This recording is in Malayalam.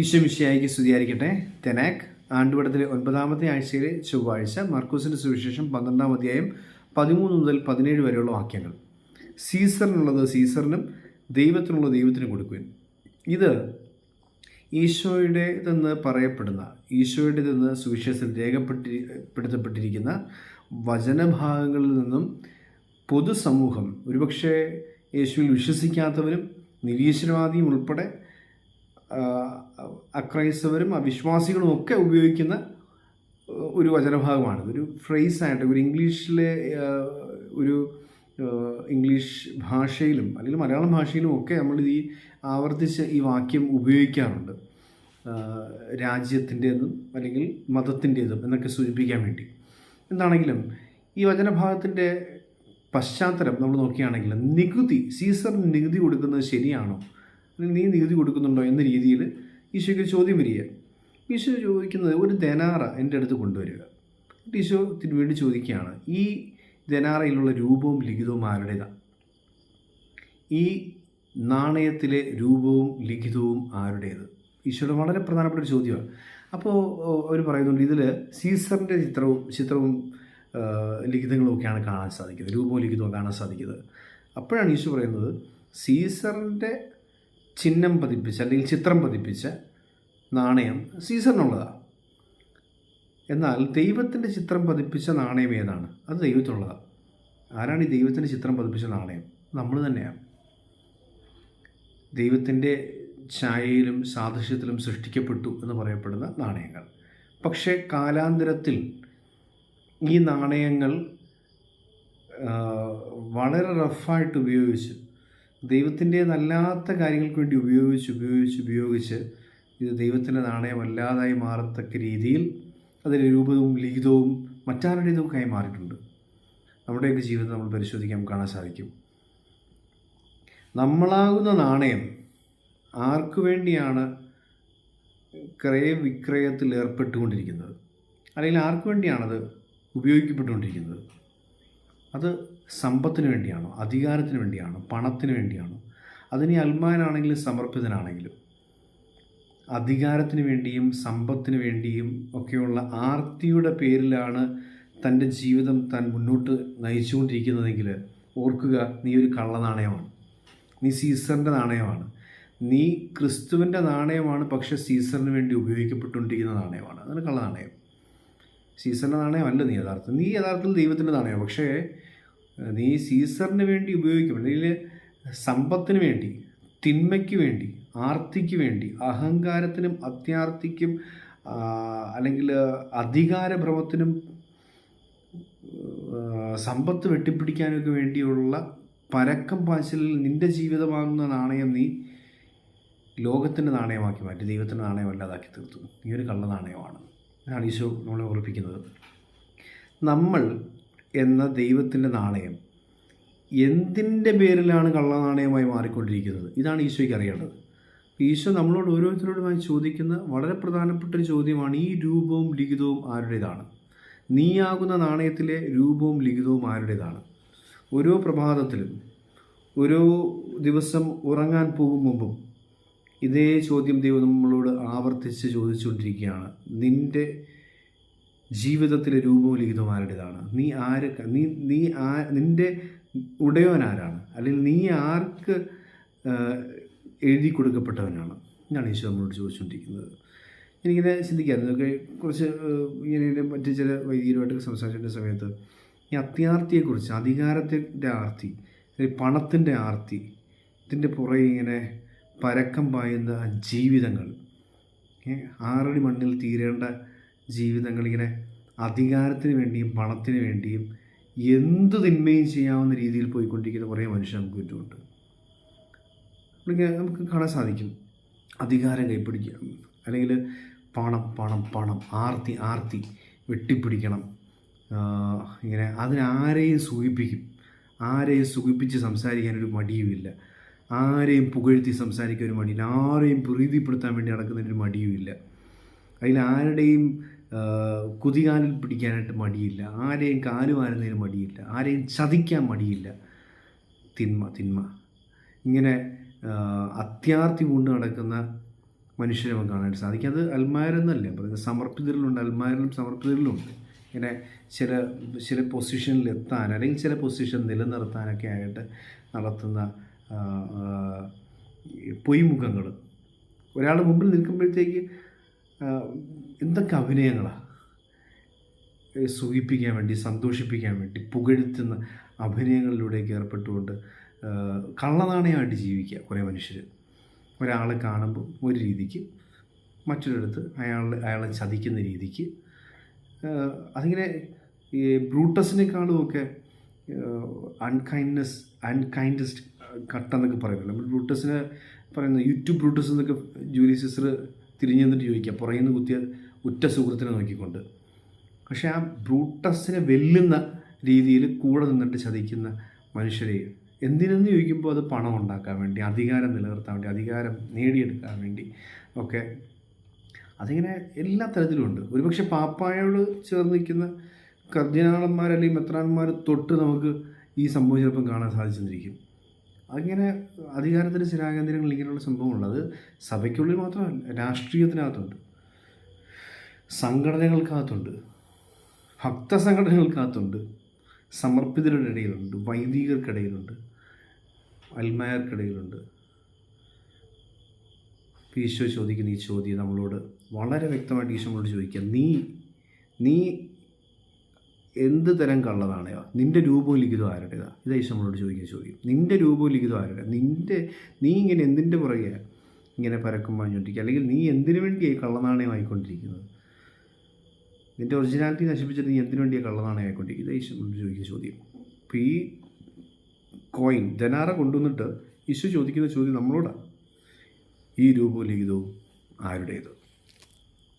ഈശ്വമിശിയായിക്ക് സ്തുതിയായിരിക്കട്ടെ. തെനാക് ആണ്ടുവടത്തിലെ ഒൻപതാമത്തെ ആഴ്ചയിലെ ചൊവ്വാഴ്ച മർക്കൂസിന്റെ സുവിശേഷം പന്ത്രണ്ടാം അധ്യായം പതിമൂന്ന് മുതൽ പതിനേഴ് വരെയുള്ള വാക്യങ്ങൾ. സീസറിനുള്ളത് സീസറിനും ദൈവത്തിനുള്ളത് ദൈവത്തിനും കൊടുക്കുവാൻ. ഇത് ഈശോയുടേതെന്ന് പറയപ്പെടുന്ന ഈശോയുടേതെന്ന് സുവിശേഷത്തിൽ രേഖപ്പെടുത്തപ്പെട്ടിരിക്കുന്ന വചനഭാഗങ്ങളിൽ നിന്നും പൊതുസമൂഹം ഒരുപക്ഷെ യേശുവിൽ വിശ്വസിക്കാത്തവരും നിരീശ്വരവാദിയും ഉൾപ്പെടെ അക്രൈസ്തവരും അവിശ്വാസികളും ഒക്കെ ഉപയോഗിക്കുന്ന ഒരു വചനഭാഗമാണ്. ഒരു ഫ്രേസ് ആയിട്ട് ഒരു ഇംഗ്ലീഷിലെ ഒരു ഇംഗ്ലീഷ് ഭാഷയിലും അല്ലെങ്കിൽ മലയാളം ഭാഷയിലും ഒക്കെ നമ്മൾ ഈ ആവർത്തിച്ച് ഈ വാക്യം ഉപയോഗിക്കാറുണ്ട്. രാജ്യത്തിന്റേതും അല്ലെങ്കിൽ മതത്തിന്റേതും എന്നൊക്കെ സൂചിപ്പിക്കാൻ വേണ്ടി. എന്താണെങ്കിലും ഈ വചനഭാഗത്തിന്റെ പശ്ചാത്തലം നമ്മൾ നോക്കുകയാണെങ്കിൽ നികുതി സീസറിന് നികുതി കൊടുക്കുന്നത് ശരിയാണോ? നീ നികുതി കൊടുക്കുന്നുണ്ടോ എന്ന രീതിയിൽ ഈശോയ്ക്ക് ഒരു ചോദ്യം വരിക. ഈശോ ചോദിക്കുന്നത് ഒരു ധനാറ എന്റെ അടുത്ത് കൊണ്ടുവരിക. ഈശോ വേണ്ടി ചോദിക്കുകയാണ് ഈ ധനാറയിലുള്ള രൂപവും ലിഖിതവും ആരുടേതാണ് ഈ നാണയത്തിലെ രൂപവും ലിഖിതവും ആരുടേത്? ഈശോയുടെ വളരെ പ്രധാനപ്പെട്ട ഒരു ചോദ്യമാണ്. അപ്പോൾ അവർ പറയുന്നുണ്ട് ഇതിൽ സീസറിന്റെ ചിത്രവും ചിത്രവും ലിഖിതങ്ങളുമൊക്കെയാണ് കാണാൻ സാധിക്കുന്നത്. രൂപവും ലിഖിതവും കാണാൻ സാധിക്കുന്നത്. അപ്പോഴാണ് ഈശോ പറയുന്നത് സീസറിന്റെ ചിഹ്നം പതിപ്പിച്ച അല്ലെങ്കിൽ ചിത്രം പതിപ്പിച്ച നാണയം സീസറിനുള്ളതാണ് എന്നാൽ ദൈവത്തിന്റെ ചിത്രം പതിപ്പിച്ച നാണയം ഏതാണ്? അത് ദൈവത്തിനുള്ളതാണ് ആരാണ് ഈ ദൈവത്തിന്റെ ചിത്രം പതിപ്പിച്ച നാണയം? നമ്മൾ തന്നെയാണ് ദൈവത്തിന്റെ ഛായയിലും സാദൃശ്യത്തിലും സൃഷ്ടിക്കപ്പെട്ടു എന്ന് പറയപ്പെടുന്ന നാണയങ്ങൾ. പക്ഷേ കാലാന്തരത്തിൽ ഈ നാണയങ്ങൾ വളരെ റഫായിട്ട് ഉപയോഗിച്ച് ദൈവത്തിന്റേതല്ലാത്ത കാര്യങ്ങൾക്ക് വേണ്ടി ഉപയോഗിച്ച് ഉപയോഗിച്ച് ഉപയോഗിച്ച് ഇത് ദൈവത്തിന്റെ നാണയമല്ലാതായി മാറത്തക്ക രീതിയിൽ അതിന്റെ രൂപവും ലിഖിതവും മറ്റാരുടേതും ആയി മാറിയിട്ടുണ്ട് നമ്മുടെയൊക്കെ ജീവിതം നമ്മൾ പരിശോധിക്കാൻ കാണാൻ സാധിക്കും. നമ്മളാകുന്ന നാണയം ആർക്കു വേണ്ടിയാണ് ക്രയ വിക്രയത്തിൽ ഏർപ്പെട്ടുകൊണ്ടിരിക്കുന്നത്? അല്ലെങ്കിൽ ആർക്കു വേണ്ടിയാണത് ഉപയോഗിക്കപ്പെട്ടുകൊണ്ടിരിക്കുന്നത്? അത് സമ്പത്തിന് വേണ്ടിയാണോ അധികാരത്തിന് വേണ്ടിയാണോ പണത്തിന് വേണ്ടിയാണോ? അതിനി അൽമാനാണെങ്കിലും സമർപ്പിതനാണെങ്കിലും അധികാരത്തിന് വേണ്ടിയും സമ്പത്തിന് വേണ്ടിയും ഒക്കെയുള്ള ആർത്തിയുടെ പേരിലാണ് തന്റെ ജീവിതം താൻ മുന്നോട്ട് നയിച്ചുകൊണ്ടിരിക്കുന്നതെങ്കിൽ ഓർക്കുക നീ ഒരു കള്ള നാണയമാണ്. നീ സീസറിന്റെ നാണയമാണ്. നീ ക്രിസ്തുവിന്റെ നാണയമാണ് പക്ഷെ സീസറിന് വേണ്ടി ഉപയോഗിക്കപ്പെട്ടുകൊണ്ടിരിക്കുന്ന നാണയമാണ്. അതാണ് കള്ളനാണയം. സീസറിന്റെ നാണയമല്ല നീ യഥാർത്ഥം നീ യഥാർത്ഥത്തിൽ ദൈവത്തിന്റെ നാണയം പക്ഷേ നീ സീസറിന് വേണ്ടി ഉപയോഗിക്കും. അല്ലെങ്കിൽ സമ്പത്തിന് വേണ്ടി തിന്മയ്ക്ക് വേണ്ടി ആർത്തിക്ക് വേണ്ടി അഹങ്കാരത്തിനും അത്യാർത്തിക്കും അല്ലെങ്കിൽ അധികാരഭ്രമത്തിനും സമ്പത്ത് വെട്ടിപ്പിടിക്കാനൊക്കെ വേണ്ടിയുള്ള പരക്കം പാച്ചിലിൽ നിന്റെ ജീവിതമാകുന്ന നാണയം നീ ലോകത്തിന്റെ നാണയമാക്കി മാറ്റി. ദൈവത്തിന്റെ നാണയമല്ലാതാക്കി തീർത്തു. നീ ഒരു കള്ള നാണയമാണ് ഈശോ നമ്മളെ ഓർപ്പിക്കുന്നത്. നമ്മൾ എന്ന ദൈവത്തിന്റെ നാണയം എന്തിന്റെ പേരിലാണ് കള്ളനാണയമായി മാറിക്കൊണ്ടിരിക്കുന്നത്? ഇതാണ് ഈശോയ്ക്ക് അറിയേണ്ടത്. ഈശോ നമ്മളോട് ഓരോരുത്തരോടുമായി ചോദിക്കുന്ന വളരെ പ്രധാനപ്പെട്ട ഒരു ചോദ്യമാണ് ഈ രൂപവും ലിഖിതവും ആരുടേതാണ്? നീയാകുന്ന നാണയത്തിലെ രൂപവും ലിഖിതവും ആരുടേതാണ്? ഓരോ പ്രഭാതത്തിലും ഓരോ ദിവസം ഉറങ്ങാൻ പോകും മുമ്പും ഇതേ ചോദ്യം ദൈവം നമ്മളോട് ആവർത്തിച്ച് ചോദിച്ചുകൊണ്ടിരിക്കുകയാണ്. നിന്റെ ജീവിതത്തിലെ രൂപവും നീ ആര് നീ നീ ആ നിന്റെ ഉടയവൻ ആരാണ്? അല്ലെങ്കിൽ നീ ആർക്ക് എഴുതി കൊടുക്കപ്പെട്ടവനാണ്? എന്നാണ് ഈശോ നമ്മളോട് ചോദിച്ചുകൊണ്ടിരിക്കുന്നത്. എനിക്കിങ്ങനെ ചിന്തിക്കായിരുന്നു ഇതൊക്കെ കുറച്ച് ഇങ്ങനെ മറ്റു ചില വൈദികരുമായിട്ട് സംസാരിച്ചിരുന്ന സമയത്ത് ഈ അത്യാർത്തിയെക്കുറിച്ച് അധികാരത്തിന്റെ ആർത്തി അല്ലെങ്കിൽ പണത്തിന്റെ ആർത്തി ഇതിന്റെ പുറകെ ഇങ്ങനെ പരക്കം പായുന്ന ജീവിതങ്ങൾ ആറടി മണ്ണിൽ തീരേണ്ട ജീവിതങ്ങൾ ഇങ്ങനെ അധികാരത്തിന് വേണ്ടിയും പണത്തിന് വേണ്ടിയും എന്ത് തിന്മയും ചെയ്യാവുന്ന രീതിയിൽ പോയിക്കൊണ്ടിരിക്കുന്ന കുറേ മനുഷ്യർ നമുക്ക് ചുറ്റുമുണ്ട്. നമുക്ക് കാണാൻ സാധിക്കും. അധികാരം കൈപ്പിടിക്കുക. അല്ലെങ്കിൽ പണം പണം പണം ആർത്തി ആർത്തി വെട്ടിപ്പിടിക്കണം. ഇങ്ങനെ അതിനാരെയും സൂചിപ്പിക്കും. ആരെയും സുഖിപ്പിച്ച് സംസാരിക്കാൻ ഒരു മടിയുമില്ല. ആരെയും പുകഴ്ത്തി സംസാരിക്കാൻ ഒരു മടിയില്ല. ആരെയും പ്രീതിപ്പെടുത്താൻ വേണ്ടി നടക്കുന്നതിനൊരു മടിയുമില്ല. അതിൽ ആരുടെയും കുതികാലിൽ പിടിക്കാനായിട്ട് മടിയില്ല. ആരെയും കാലുവാരുന്നതിന് മടിയില്ല. ആരെയും ചതിക്കാൻ മടിയില്ല. തിന്മ തിന്മ. ഇങ്ങനെ അത്യാർത്തി കൊണ്ട് നടക്കുന്ന മനുഷ്യരെ നമുക്ക് കാണാനായിട്ട് സാധിക്കും. അത് അൽമാരെന്നല്ല പറയുന്നത് സമർപ്പിതരിലുണ്ട്. അൽമാരിലും സമർപ്പിതരിലുണ്ട്. ഇങ്ങനെ ചില ചില പൊസിഷനിൽ എത്താൻ അല്ലെങ്കിൽ ചില പൊസിഷൻ നിലനിർത്താനൊക്കെ ആയിട്ട് നടത്തുന്ന പൊയ്മുഖങ്ങൾ. ഒരാൾ മുമ്പിൽ നിൽക്കുമ്പോഴത്തേക്ക് എന്തൊക്കെ അഭിനയങ്ങളാണ് സുഖിപ്പിക്കാൻ വേണ്ടി സന്തോഷിപ്പിക്കാൻ വേണ്ടി പുകഴ്ത്തുന്ന അഭിനയങ്ങളിലൂടെയൊക്കെ ഏർപ്പെട്ടുകൊണ്ട് കള്ളനാണയമായിട്ട് ജീവിക്കുക കുറേ മനുഷ്യർ ഒരാളെ കാണുമ്പോൾ ഒരു രീതിക്ക് മറ്റൊരിടത്ത് അയാൾ അയാളെ ചതിക്കുന്ന രീതിക്ക് അതിങ്ങനെ ഈ ബ്രൂട്ടസിനേക്കാളുമൊക്കെ അൺകൈൻഡ്നെസ് അൺകൈൻഡസ്റ്റ് കട്ടെന്നൊക്കെ പറയുന്നില്ല നമ്മൾ ബ്രൂട്ടസിനെ പറയുന്നത് യൂട്യൂബ് ബ്രൂട്ടസ് എന്നൊക്കെ ജൂലി സിസ്റ്റർ തിരിഞ്ഞു നിന്നിട്ട് ചോദിക്കുക പുറകിൽ നിന്ന് കുത്തിയ ഉറ്റ സുഹൃത്തിനെ നോക്കിക്കൊണ്ട്. പക്ഷേ ആ ബ്രൂട്ടസിനെ വെല്ലുന്ന രീതിയിൽ കൂടെ നിന്നിട്ട് ചതിക്കുന്ന മനുഷ്യരെ എന്തിനെന്ന് ചോദിക്കുമ്പോൾ അത് പണം ഉണ്ടാക്കാൻ വേണ്ടി അധികാരം നിലനിർത്താൻ വേണ്ടി അധികാരം നേടിയെടുക്കാൻ വേണ്ടി ഒക്കെ അതിങ്ങനെ എല്ലാ തരത്തിലും ഉണ്ട്. ഒരുപക്ഷെ പാപ്പായോട് ചേർന്ന് നിൽക്കുന്ന കർദിനാളന്മാർ അല്ലെങ്കിൽ മെത്രാന്മാർ തൊട്ട് നമുക്ക് ഈ സംഭവം ചിലപ്പം കാണാൻ സാധിച്ചെന്നിരിക്കും അങ്ങനെ അധികാരത്തിന്റെ സ്ഥിരാകേന്ദ്രങ്ങളിൽ ഇങ്ങനെയുള്ള സംഭവമുള്ളത് സഭയ്ക്കുള്ളിൽ മാത്രമല്ല രാഷ്ട്രീയത്തിനകത്തുണ്ട്. സംഘടനകൾക്കകത്തുണ്ട്. ഭക്തസംഘടനകൾക്കകത്തുണ്ട്. സമർപ്പിതരുടെ ഇടയിലുണ്ട്. വൈദികർക്കിടയിലുണ്ട്. അൽമായർക്കിടയിലുണ്ട്. ഈശോ ചോദിക്കുന്ന ഈ ചോദ്യം നമ്മളോട് വളരെ വ്യക്തമായിട്ട് ഈശോ നമ്മളോട് ചോദിക്കുക നീ നീ എന്ത് തരം കള്ളതാണയോ നിന്റെ രൂപവും ലിഖിതം ആരുടേതാണ് ഇതാ ഈശോ നമ്മളോട് ചോദിക്കുന്ന ചോദ്യം. നിന്റെ രൂപവും ലിഖിതം ആരുടെ നിന്റെ നീ ഇങ്ങനെ എന്തിന്റെ പുറകെ ഇങ്ങനെ പരക്കം പറഞ്ഞുകൊണ്ടിരിക്കുക അല്ലെങ്കിൽ നീ എന്തിനു വേണ്ടിയായി കള്ളനാണയമായിക്കൊണ്ടിരിക്കുന്നത് നിന്റെ ഒറിജിനാലിറ്റി നശിപ്പിച്ചിട്ട് നീ എന്തിനു വേണ്ടിയാണ് കള്ളനാണയമായിക്കൊണ്ടിരിക്കുന്നത് ഈശോ നമ്മളോട് ചോദിക്കുന്ന ചോദ്യം. അപ്പോൾ ഈ കോയിൻ ധനാറ കൊണ്ടുവന്നിട്ട് ഈശോ ചോദിക്കുന്ന ചോദ്യം നമ്മളോടാണ് ഈ രൂപവും ലിഖിതവും ആരുടേത്?